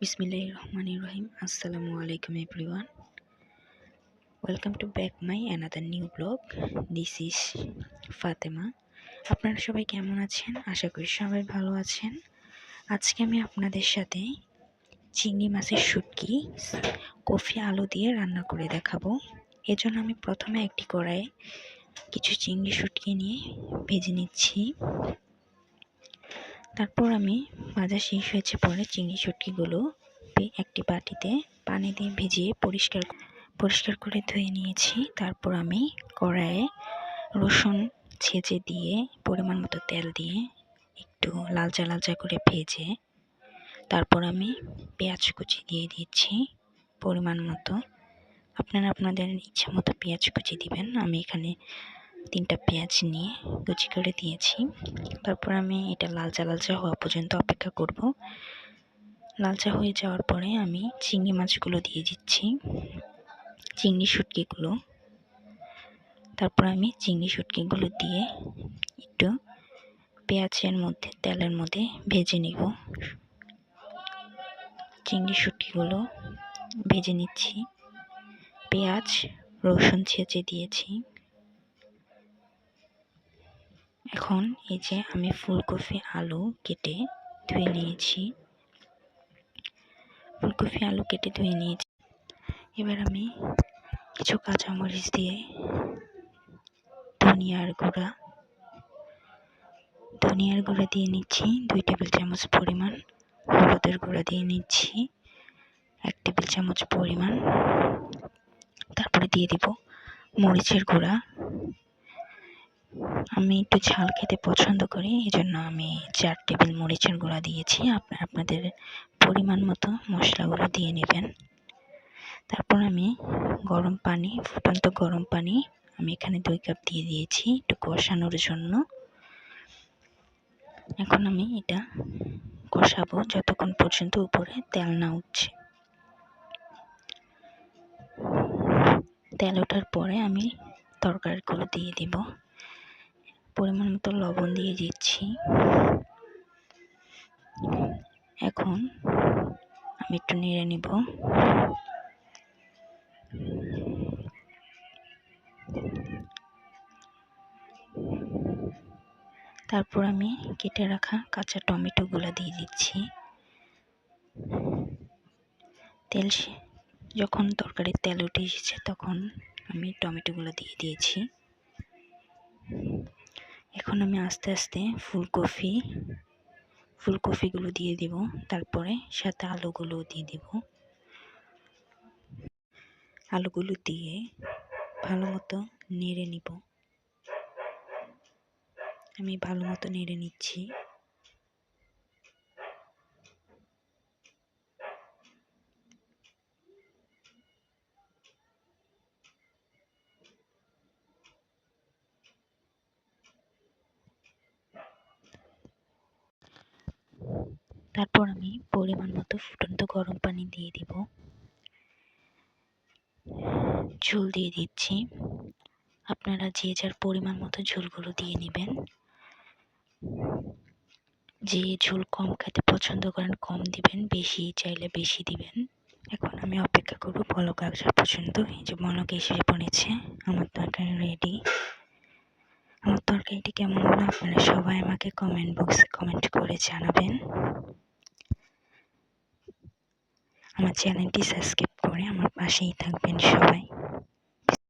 বিসমিল্লাহ রহমান রহিম। আসসালামু আলাইকুম, everyone. Welcome to back my another new blog. This is Fatema. আপনারা সবাই কেমন আছেন? আশা করি সবাই ভালো আছেন। আজকে আমি আপনাদের সাথে চিংড়ি মাছের শুটকি, কফি আলু দিয়ে রান্না করে দেখাবো। এজন্য আমি প্রথমে একটি কড়াইয়ে কিছু চিংড়ি শুটকি নিয়ে ভেজে নিচ্ছি। তারপর আমি ভাজা শেষ হয়েছে পরে চিংড়ি শুটকিগুলো একটি বাটিতে পানি দিয়ে ভিজিয়ে পরিষ্কার পরিষ্কার করে ধুয়ে নিয়েছি। তারপর আমি কড়াইয়ে রসুন ছেঁচে দিয়ে পরিমাণ মতো তেল দিয়ে একটু লালচা লালচা করে ভেজে তারপর আমি পেঁয়াজ কুচি দিয়ে দিচ্ছি। পরিমাণ মতো। আপনারা আপনাদের ইচ্ছা মতো পেঁয়াজ কুচি দিবেন। আমি এখানে তিনটা পেঁয়াজ নিয়ে কুচি করে দিয়েছি। তারপর আমি এটা লালচা লালচা হওয়া পর্যন্ত অপেক্ষা করব। লালচা হয়ে যাওয়ার পরে আমি চিংড়ি মাছগুলো দিয়ে দিচ্ছি, চিংড়ি শুটকিগুলো। তারপর আমি চিংড়ি শুটকিগুলো দিয়ে একটু পেঁয়াজের মধ্যে, তেলের মধ্যে ভেজে নিব। চিংড়ি শুটকিগুলো ভেজে নিচ্ছি। পেঁয়াজ, রসুন ছেঁচে দিয়েছি। এখন এই যে আমি ফুলকপি, আলু কেটে ধুয়ে নিয়েছি। ফুলকপি, আলু কেটে ধুয়ে নিয়েছি। এবার আমি কিছু কাঁচামরিচ দিয়ে ধনিয়ার গুঁড়া ধনিয়ার গুঁড়া দিয়ে নিচ্ছি। দুই টেবিল চামচ পরিমাণ হলুদের গুঁড়া দিয়ে নিচ্ছি। এক টেবিল চামচ পরিমাণ, তারপরে দিয়ে দিব মরিচের গুঁড়া। আমি একটু ঝাল খেতে পছন্দ করি এই জন্য আমি চার টেবিল মরিচের গুঁড়া দিয়েছি। আপনার আপনাদের পরিমাণ মতো মশলাগুলো দিয়ে নেবেন। তারপর আমি গরম পানি, ফুটন্ত গরম পানি, আমি এখানে দুই কাপ দিয়ে দিয়েছি একটু কষানোর জন্য। এখন আমি এটা কষাবো যতক্ষণ পর্যন্ত উপরে তেল না উঠছে। তেল ওঠার পরে আমি তরকারিগুলো দিয়ে দিব। পরিমাণ মতো লবণ দিয়ে দিচ্ছি। এখন আমি একটু নেড়ে নিব। তারপর আমি কেটে রাখা কাঁচা টমেটোগুলো দিয়ে দিচ্ছি। তেল যখন তরকারির তেল উঠে এসেছে তখন আমি টমেটোগুলো দিয়ে দিয়েছি। এখন আমি আস্তে আস্তে ফুলকপি, ফুলকপিগুলো দিয়ে দেব, তারপরে সাথে আলুগুলো দিয়ে দেব। আলুগুলো দিয়ে ভালো মতো নেড়ে নিব। আমি ভালো মতো নেড়ে নিচ্ছি। তারপর আমি পরিমাণ মতো ফুটন্ত গরম পানি দিয়ে দিব। ঝোল দিয়ে দিচ্ছি। আপনারা যে যার পরিমাণ মতো ঝোলগুলো দিয়ে নেবেন। যে ঝোল কম খেতে পছন্দ করেন, কম দিবেন, বেশি চাইলে বেশি দিবেন। এখন আমি অপেক্ষা করব বলক আসা পর্যন্ত। এই যে বলক এসে পড়েছে, আমার তরকারি রেডি আমার তরকারিটি কেমন হলো আপনারা সবাই আমাকে কমেন্ট বক্সে কমেন্ট করে জানাবেন। আমার চ্যানেলটি সাবস্ক্রাইব করে আমার পাশেই থাকবেন সবাই।